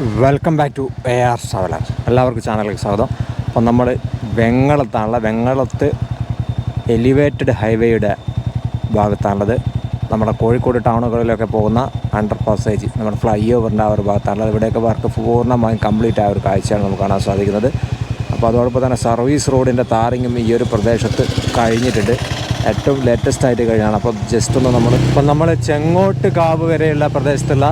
Welcome back to A R traveller എല്ലാവർക്കും ചാനലിലേക്ക് സ്വാഗതം. അപ്പം നമ്മൾ വെങ്ങളത്താണുള്ള വെങ്ങളത്ത് എലിവേറ്റഡ് ഹൈവേയുടെ ഭാഗത്താണുള്ളത്. നമ്മുടെ കോഴിക്കോട് ടൗണുകളിലൊക്കെ പോകുന്ന അണ്ടർ പാസേജ് നമ്മുടെ ഫ്ലൈ ഓവറിന്റെ ആ ഒരു ഭാഗത്താണുള്ളത്. ഇവിടെയൊക്കെ വർക്ക് പൂർണമായും കംപ്ലീറ്റ് ആയ ഒരു കാഴ്ചയാണ് നമുക്ക് കാണാൻ സാധിക്കുന്നത്. അപ്പോൾ അതോടൊപ്പം തന്നെ സർവീസ് റോഡിന്റെ താറിങ്ങും ഈ ഒരു പ്രദേശത്ത് കഴിഞ്ഞിട്ടുണ്ട്. ഏറ്റവും ലേറ്റസ്റ്റ് ആയിട്ട് കഴിഞ്ഞാണ്. അപ്പോൾ ജസ്റ്റ് ഒന്ന് നമ്മൾ ഇപ്പം നമ്മൾ ചെങ്ങോട്ട് കാവ് വരെയുള്ള പ്രദേശത്തുള്ള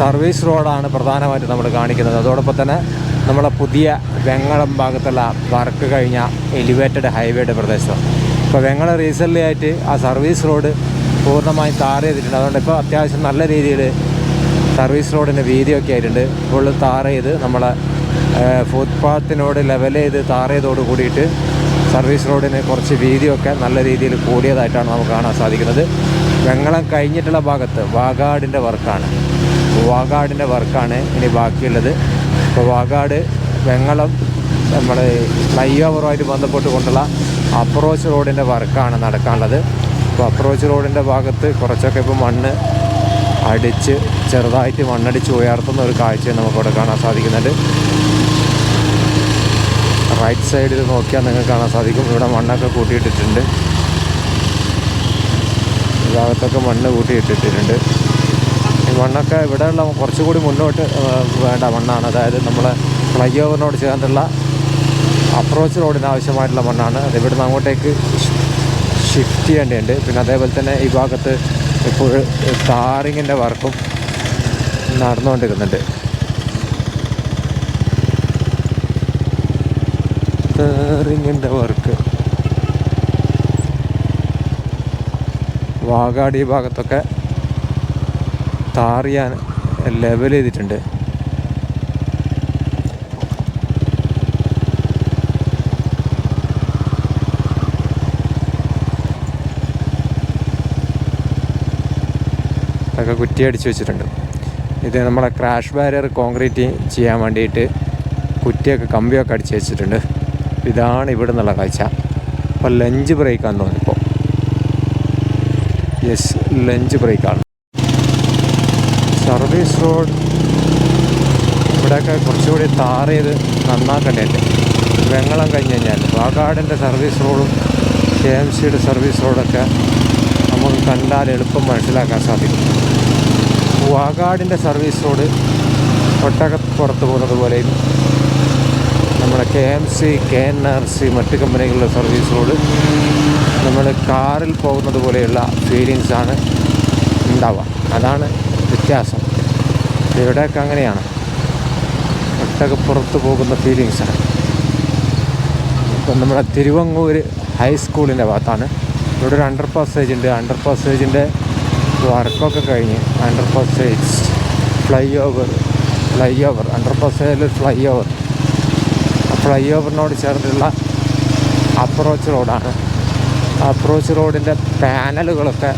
സർവീസ് റോഡാണ് പ്രധാനമായിട്ട് നമ്മൾ കാണിക്കുന്നത്. അതോടൊപ്പം തന്നെ നമ്മളെ പുതിയ വെങ്ങളം ഭാഗത്തുള്ള വർക്ക് കഴിഞ്ഞ എലിവേറ്റഡ് ഹൈവേയുടെ പ്രദേശം. ഇപ്പോൾ വെങ്ങളം റീസെന്റ്ലി ആയിട്ട് ആ സർവീസ് റോഡ് പൂർണമായും താർ ചെയ്തിട്ടുണ്ട്. അതുകൊണ്ട് ഇപ്പോൾ അത്യാവശ്യം നല്ല രീതിയിൽ സർവീസ് റോഡിന്റെ വീതിയൊക്കെ ആയിട്ടുണ്ട്. ഫുള്ള് താർ ചെയ്ത് നമ്മളെ ഫുട്പാത്തിനോട് ലെവൽ ചെയ്ത് താർ ചെയ്തോട് കൂടിയിട്ട് സർവീസ് റോഡിന് കുറച്ച് വീതിയൊക്കെ നല്ല രീതിയിൽ കൂടിയതായിട്ടാണ് നമുക്ക് കാണാൻ സാധിക്കുന്നത്. വെങ്ങളം കഴിഞ്ഞിട്ടുള്ള ഭാഗത്ത് വാഗാടിന്റെ വർക്കാണ് വാഗാടിന്റെ വർക്കാണ് ഇനി ബാക്കിയുള്ളത്. അപ്പോൾ വാഗാട് വെങ്ങളം നമ്മൾ ഫ്ലൈ ഓവറുമായിട്ട് ബന്ധപ്പെട്ട് കൊണ്ടുള്ള അപ്രോച്ച് റോഡിന്റെ വർക്കാണ് നടക്കാനുള്ളത്. അപ്പോൾ അപ്രോച്ച് റോഡിന്റെ ഭാഗത്ത് കുറച്ചൊക്കെ ഇപ്പോൾ മണ്ണ് അടിച്ച് ചെറുതായിട്ട് മണ്ണടിച്ച് ഉയർത്തുന്ന ഒരു കാഴ്ച നമുക്കവിടെ കാണാൻ സാധിക്കുന്നുണ്ട്. റൈറ്റ് സൈഡിൽ നോക്കിയാൽ നിങ്ങൾക്ക് കാണാൻ സാധിക്കും. ഇവിടെ മണ്ണൊക്കെ കൂട്ടിയിട്ടിട്ടുണ്ട്. ഭാഗത്തൊക്കെ മണ്ണ് കൂട്ടിയിട്ടിട്ടുണ്ട്. മണ്ണൊക്കെ ഇവിടെയുള്ള കുറച്ചുകൂടി മുന്നോട്ട് വേണ്ട മണ്ണാണ്. അതായത് നമ്മളെ ഫ്ലൈ ഓവറിനോട് ചേർന്നുള്ള അപ്രോച്ച് റോഡിന് ആവശ്യമായിട്ടുള്ള മണ്ണാണ്. അത് ഇവിടുന്ന് അങ്ങോട്ടേക്ക് ഷിഫ്റ്റ് ചെയ്യേണ്ടതുണ്ട്. പിന്നെ അതേപോലെ തന്നെ ഈ ഭാഗത്ത് ഇപ്പോൾ ടാറിങ്ങിന്റെ വർക്കും നടന്നുകൊണ്ടിരുന്നുണ്ട് ടാറിങ്ങിന്റെ വർക്ക്. വാഗാടി ഈ ഭാഗത്തൊക്കെ താറിയാൻ ലെവൽ ചെയ്തിട്ടുണ്ട്. അതൊക്കെ കുറ്റി അടിച്ച് വെച്ചിട്ടുണ്ട്. ഇത് നമ്മളെ ക്രാഷ് ബാരിയർ കോൺക്രീറ്റ് ചെയ്യാൻ വേണ്ടിയിട്ട് കുറ്റിയൊക്കെ കമ്പിയൊക്കെ അടിച്ച് വെച്ചിട്ടുണ്ട്. ഇതാണ് ഇവിടെ നിന്നുള്ള കാഴ്ച അപ്പോൾ ലഞ്ച് ബ്രേക്കാന്ന് തോന്നുന്നു ഇപ്പോൾ യെസ് ലഞ്ച് ബ്രേക്കാണ് സർവീസ് റോഡ്. ഇവിടെയൊക്കെ കുറച്ചുകൂടി താർ ചെയ്ത് നന്നാക്കണ്ടേ. വെങ്ങളം കഴിഞ്ഞ് കഴിഞ്ഞാൽ വാഗാടിന്റെ സർവീസ് റോഡും കെ എം സിയുടെ സർവീസ് റോഡൊക്കെ നമുക്ക് കണ്ടാൽ എളുപ്പം മനസ്സിലാക്കാൻ സാധിക്കും. വാഗാടിന്റെ സർവീസ് റോഡ് ഒട്ടകപ്പുറത്ത് പോകുന്നത് പോലെയും നമ്മുടെ K M C K N R C മറ്റ് കമ്പനികളുടെ സർവീസ് റോഡ് നമ്മൾ കാറിൽ പോകുന്നത് പോലെയുള്ള ഫീലിങ്സാണ് ഉണ്ടാവുക. അതാണ് വ്യത്യാസം. ഇവിടെയൊക്കെ അങ്ങനെയാണ്. ഒട്ടൊക്കെ പുറത്ത് പോകുന്ന ഫീലിങ്സാണ് ഇപ്പം നമ്മുടെ തിരുവങ്ങൂർ ഹൈസ്കൂളിന്റെ ഭാഗത്താണ്. ഇവിടെ ഒരു അണ്ടർ പാസേജ് ഉണ്ട്. അണ്ടർ പാസേജിന്റെ വർക്കൊക്കെ കഴിഞ്ഞ് under passage flyover flyover under പാസേജിൽ flyover ഫ്ലൈ ഓവറിനോട് ചേർന്നുള്ള അപ്രോച്ച് റോഡാണ് അപ്രോച്ച് റോഡിന്റെ പാനലുകളൊക്കെ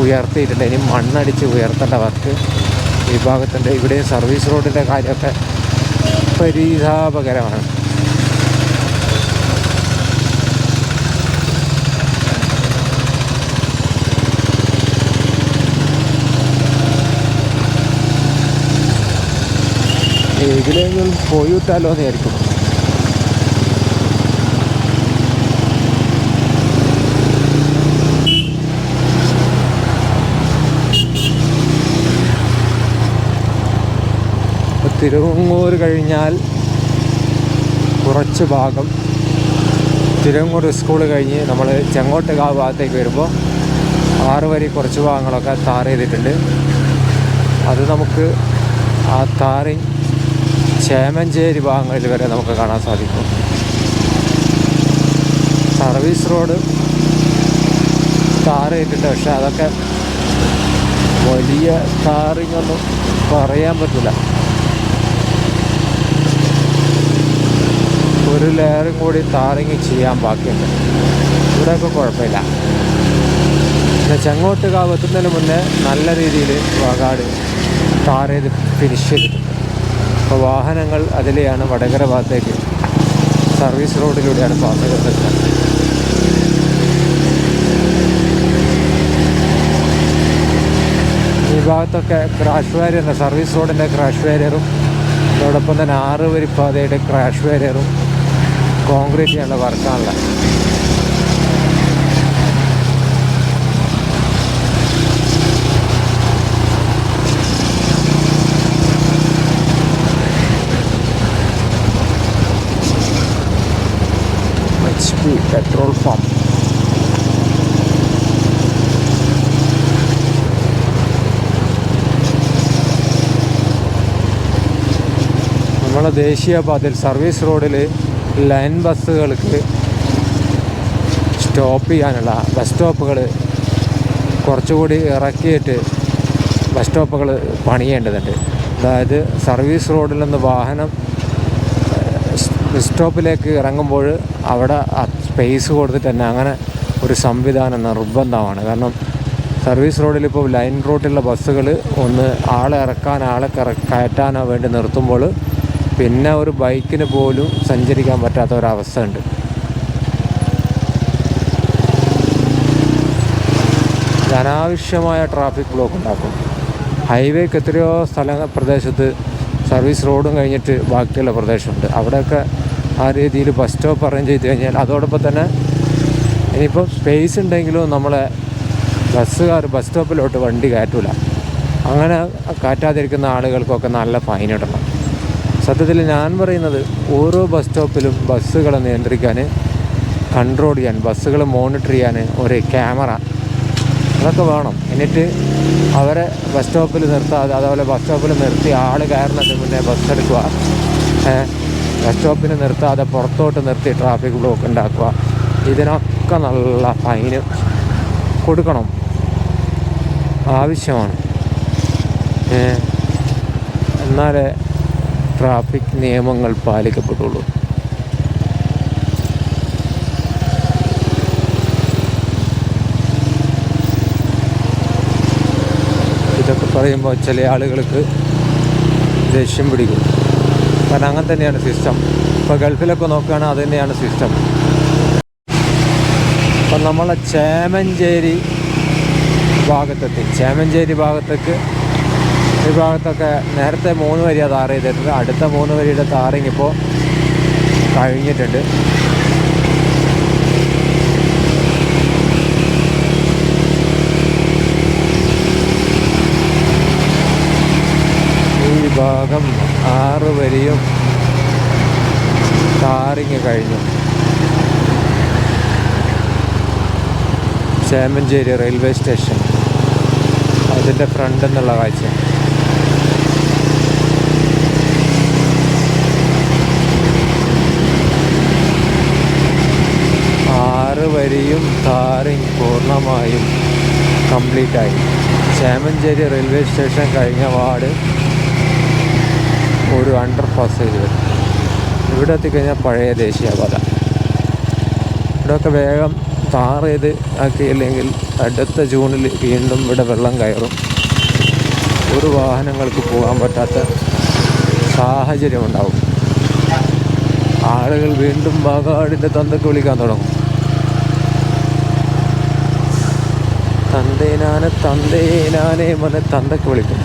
ഉയർത്തിയിട്ടുണ്ട്. ഇനി മണ്ണടിച്ച് ഉയർത്തേണ്ട വർക്ക് ഈ ഭാഗത്തുണ്ട് ഇവിടെയും സർവീസ് റോഡിന്റെ കാര്യമൊക്കെ പരിതാപകരമാണ്. ഇതിലെങ്കിലും പോയി വിട്ടാലോ എന്ന് തിരുവങ്ങൂർ കഴിഞ്ഞാൽ കുറച്ച് ഭാഗം തിരുവങ്ങൂർ സ്കൂൾ കഴിഞ്ഞ് നമ്മൾ ചെങ്ങോട്ടുകാവ് ഭാഗത്തേക്ക് വരുമ്പോൾ ആറ് വരി കുറച്ച് ഭാഗങ്ങളൊക്കെ താർ ചെയ്തിട്ടുണ്ട്. അത് നമുക്ക് ആ താറി ചേമഞ്ചേരി ഭാഗങ്ങളിൽ വരെ നമുക്ക് കാണാൻ സാധിക്കും. സർവീസ് റോഡ് താർ ചെയ്തിട്ടുണ്ട്. പക്ഷെ അതൊക്കെ വലിയ താറിങ്ങൊന്നും പറയാൻ പറ്റില്ല ഒരു ലെയറും കൂടി താറിങ് ചെയ്യാൻ ബാക്കിയുണ്ട്. ഇവിടെയൊക്കെ കുഴപ്പമില്ല. പിന്നെ ചെങ്ങോട്ടുകാവ് എത്തുന്നതിന് മുന്നേ നല്ല രീതിയിൽ വാഗാട് ടാർ ചെയ്ത് ഫിനിഷ് ചെയ്തിട്ടുണ്ട്. അപ്പോൾ വാഹനങ്ങൾ അതിലെയാണ് വടകര ഭാഗത്തേക്ക് സർവീസ് റോഡിലൂടെയാണ് പാസ് ചെയ്തിട്ടുള്ളത് ഈ ഭാഗത്തൊക്കെ ക്രാഷ് ബാരിയറിന്റെ സർവീസ് റോഡിന്റെ ക്രാഷ് വാരിയറും അതോടൊപ്പം തന്നെ ആറ് വരിപ്പാതയുടെ ക്രാഷ് ബാരിയറും കോൺക്രീറ്റ് ചെയ്യാനുള്ള വർക്കാണല്ലോ. പെട്രോൾ പമ്പ് നമ്മളെ ദേശീയപാതയിൽ സർവീസ് റോഡിൽ ലൈൻ ബസ്സുകൾക്ക് സ്റ്റോപ്പ് ചെയ്യാനുള്ള ബസ് സ്റ്റോപ്പുകൾ കുറച്ചുകൂടി ഇറക്കിയിട്ട് ബസ് സ്റ്റോപ്പുകൾ പണിയേണ്ടതുണ്ട്. അതായത് സർവീസ് റോഡിൽ നിന്ന് വാഹനം സ്റ്റോപ്പിലേക്ക് ഇറങ്ങുമ്പോൾ അവിടെ സ്പേസ് കൊടുത്തിട്ട് തന്നെ അങ്ങനെ ഒരു സംവിധാനം നിർബന്ധമാണ്. കാരണം സർവീസ് റോഡിൽ ഇപ്പോൾ ലൈൻ റൂട്ടിലുള്ള ബസ്സുകൾ ഒന്ന് ആളെ ഇറക്കാൻ ആളെ കയറ കയറ്റാനോ വേണ്ടി നിർത്തുമ്പോൾ പിന്നെ ഒരു ബൈക്കിന് പോലും സഞ്ചരിക്കാൻ പറ്റാത്ത ഒരവസ്ഥ ഉണ്ട്. അനാവശ്യമായ ട്രാഫിക് ബ്ലോക്ക് ഉണ്ടാക്കും. ഹൈവേക്ക് എത്രയോ സ്ഥല പ്രദേശത്ത് സർവീസ് റോഡും കഴിഞ്ഞിട്ട് ബാക്കിയുള്ള പ്രദേശമുണ്ട്. അവിടെയൊക്കെ ആ രീതിയിൽ ബസ് സ്റ്റോപ്പ് അറേഞ്ച് ചെയ്ത് കഴിഞ്ഞാൽ അതോടൊപ്പം തന്നെ ഇനിയിപ്പോൾ സ്പേസ് ഉണ്ടെങ്കിലും നമ്മളെ ബസ്സുകാർ ബസ് സ്റ്റോപ്പിലോട്ട് വണ്ടി കയറ്റൂല. അങ്ങനെ കയറ്റാതിരിക്കുന്ന ആളുകൾക്കൊക്കെ നല്ല ഫൈൻ ഇടണം. സത്യത്തിൽ ഞാൻ പറയുന്നത് ഓരോ ബസ് സ്റ്റോപ്പിലും ബസ്സുകളെ നിയന്ത്രിക്കാൻ കൺട്രോൾ ചെയ്യാൻ ബസ്സുകൾ മോണിറ്റർ ചെയ്യാൻ ഒരു ക്യാമറ അതൊക്കെ വേണം. എന്നിട്ട് അവരെ ബസ് സ്റ്റോപ്പിൽ നിർത്താതെ അതേപോലെ ബസ് സ്റ്റോപ്പിൽ നിർത്തി ആൾ കയറുന്നതിന് മുന്നേ ബസ് എടുക്കുക. ബസ് സ്റ്റോപ്പിൽ നിർത്താതെ പുറത്തോട്ട് നിർത്തി ട്രാഫിക് ബ്ലോക്ക് ഉണ്ടാക്കുക. ഇതിനൊക്കെ നല്ല ഫൈന് കൊടുക്കണം. ആവശ്യമാണ്. എന്നാലേ ട്രാഫിക് നിയമങ്ങൾ പാലിക്കപ്പെട്ടുള്ളൂ. ഇതൊക്കെ പറയുമ്പോൾ ചില ആളുകൾക്ക് ദേഷ്യം പിടിക്കും. കാരണം അങ്ങനെ തന്നെയാണ് സിസ്റ്റം ഇപ്പോൾ ഗൾഫിലൊക്കെ നോക്കുകയാണെങ്കിൽ അത് തന്നെയാണ് സിസ്റ്റം അപ്പം നമ്മളെ ചേമഞ്ചേരി ഭാഗത്തെത്തി. ചേമഞ്ചേരി ഭാഗത്തേക്ക് ഈ ഭാഗത്തൊക്കെ നേരത്തെ മൂന്ന് വരിയാണ് താർ ചെയ്തിട്ടുണ്ട്. അടുത്ത മൂന്ന് വരിയുടെ താറിങ് ഇപ്പോൾ കഴിഞ്ഞിട്ടുണ്ട്. ഈ ഭാഗം ആറ് വരിയും താറിങ് കഴിഞ്ഞു. Chemancheri railway station. അതിന്റെ ഫ്രണ്ട് എന്നുള്ള കാഴ്ച. ആറ് വരിയും താറിങ് പൂർണമായും കംപ്ലീറ്റായി ചേമഞ്ചേരി റെയിൽവേ സ്റ്റേഷൻ കഴിഞ്ഞ വാർഡ് ഒരു അണ്ടർ പാസേജ് വരും ഇവിടെ എത്തിക്കഴിഞ്ഞാൽ പഴയ ദേശീയപാത ഇവിടെയൊക്കെ വേഗം താർ ആക്കി അല്ലെങ്കിൽ അടുത്ത ജൂണിൽ വീണ്ടും ഇവിടെ വെള്ളം കയറും. ഒരു വാഹനങ്ങൾക്ക് പോകാൻ പറ്റാത്ത സാഹചര്യം ഉണ്ടാവും ആളുകൾ വീണ്ടും ബാഗാടിന്റെ തന്തക്ക് വിളിക്കാൻ തുടങ്ങും. തന്തേനാനെ തന്തേനാനെ മന തന്തക്ക് വിളിക്കും.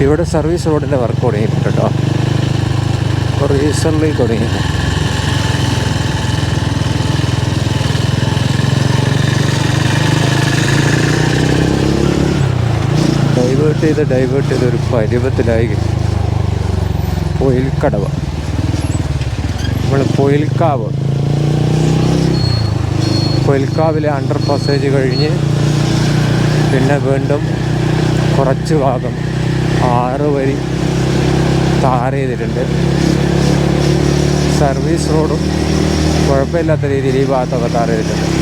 ഇവിടെ സർവീസ് റോഡിന്റെ വർക്ക് തുടങ്ങിയിട്ടുണ്ട് കേട്ടോ. റീസെന്റ്ലി തുടങ്ങി ഡൈവേർട്ട് ചെയ്ത് ഡൈവേർട്ട് ചെയ്ത് ഒരു പരുവത്തിലായി പൊയിൽക്കടവ്. നമ്മൾ പൊയിൽക്കാവ്. പൊയിൽക്കാവിലെ അണ്ടർ പാസേജ് കഴിഞ്ഞ് പിന്നെ വീണ്ടും കുറച്ച് ഭാഗം ആറ് വരി താറ് ചെയ്തിട്ടുണ്ട്. സർവീസ് റോഡും കുഴപ്പമില്ലാത്ത രീതിയിൽ ഈ ഭാഗത്തൊക്കെ താറ് ചെയ്തിട്ടുണ്ട്.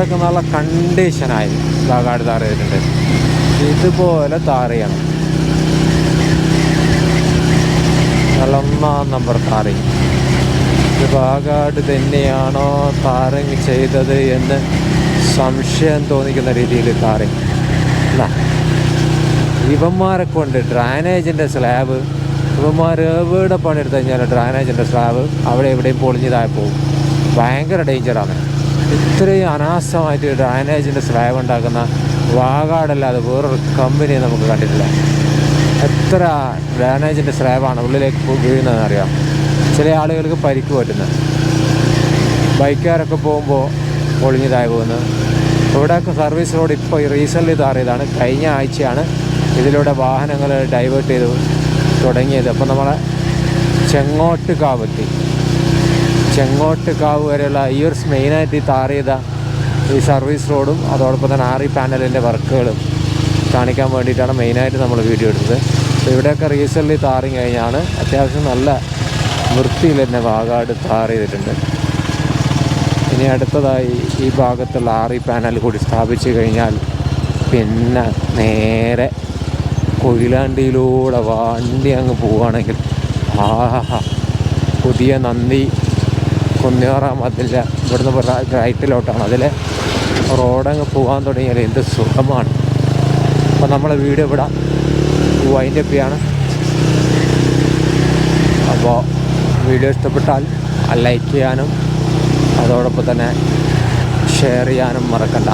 ഇവിടെയൊക്കെ നല്ല കണ്ടീഷനായി കാട് താറ ചെയ്തിട്ടുണ്ട് ഇതുപോലെ താറിയാണ് നല്ല ഒന്നാം നമ്പർ താറി ഇത് പാകാട് തന്നെയാണോ താറിങ് ചെയ്തത് എന്ന് സംശയം തോന്നിക്കുന്ന രീതിയിൽ താറി ഇവന്മാരെ കൊണ്ട് ഡ്രാനേജിന്റെ സ്ലാബ്. ഇവന്മാർ എവിടെ പണിയെടുത്ത് കഴിഞ്ഞാൽ ഡ്രാനേജിന്റെ സ്ലാബ് അവിടെ എവിടെയും പൊളിഞ്ഞതായി പോകും. ഭയങ്കര ഡേഞ്ചറാണ് ഇത്രയും അനാസ്ഥമായിട്ട് ഡ്രാനേജിന്റെ സ്ലാബ് ഉണ്ടാക്കുന്ന വാഗാടല്ലാതെ വേറൊരു കമ്പനി നമുക്ക് കണ്ടിട്ടില്ല. എത്ര ഡ്രാനേജിന്റെ സ്ലാബാണ് ഉള്ളിലേക്ക് വീഴുന്നതെന്ന് അറിയാം ചില ആളുകൾക്ക് പരിക്ക് പറ്റുന്നത് ബൈക്കുകാരൊക്കെ പോകുമ്പോൾ പൊളിഞ്ഞതായി പോകുന്നത് ഇവിടെയൊക്കെ സർവീസ് റോഡ് ഇപ്പോൾ റീസെന്റ് താറിയതാണ് കഴിഞ്ഞ ആഴ്ചയാണ് ഇതിലൂടെ വാഹനങ്ങൾ ഡൈവേർട്ട് ചെയ്ത് തുടങ്ങിയത്. അപ്പോൾ നമ്മളെ ചെങ്ങോട്ട് കാവെത്തി ചെങ്ങോട്ട് കാവ് വരെയുള്ള ഈ ഒരു മെയിനായിട്ട് ഈ താർ ചെയ്ത ഈ സർവീസ് റോഡും അതോടൊപ്പം തന്നെ ആറി പാനലിന്റെ വർക്കുകളും കാണിക്കാൻ വേണ്ടിയിട്ടാണ് മെയിനായിട്ട് നമ്മൾ വീഡിയോ എടുത്തത്. അപ്പോൾ ഇവിടെയൊക്കെ റീസെന്റ് താറിങ് കഴിഞ്ഞാണ് അത്യാവശ്യം നല്ല വൃത്തിയിൽ തന്നെ വാഗാട് താർ ചെയ്തിട്ടുണ്ട്. ഇനി അടുത്തതായി ഈ ഭാഗത്തുള്ള ആറി പാനൽ കൂടി സ്ഥാപിച്ചു കഴിഞ്ഞാൽ പിന്നെ നേരെ കൊയിലാണ്ടിയിലൂടെ വണ്ടി അങ്ങ് പോവുകയാണെങ്കിൽ ആഹാ പുതിയ നന്ദി. കുന്നിയോറ പറ്റില്ല ഇവിടുന്ന് റൈറ്റിലോട്ടാണ് അതിൽ റോഡങ്ങ് പോകാൻ തുടങ്ങിയാൽ എന്ത് സുഖമാണ്. അപ്പോൾ നമ്മളെ വീട് ഇവിടെ വൈൻഡ് അപ്പ് ചെയ്യാണ് അപ്പോൾ വീഡിയോ ഇഷ്ടപ്പെട്ടാൽ ലൈക്ക് ചെയ്യാനും അതോടൊപ്പം തന്നെ ഷെയർ ചെയ്യാനും മറക്കണ്ട.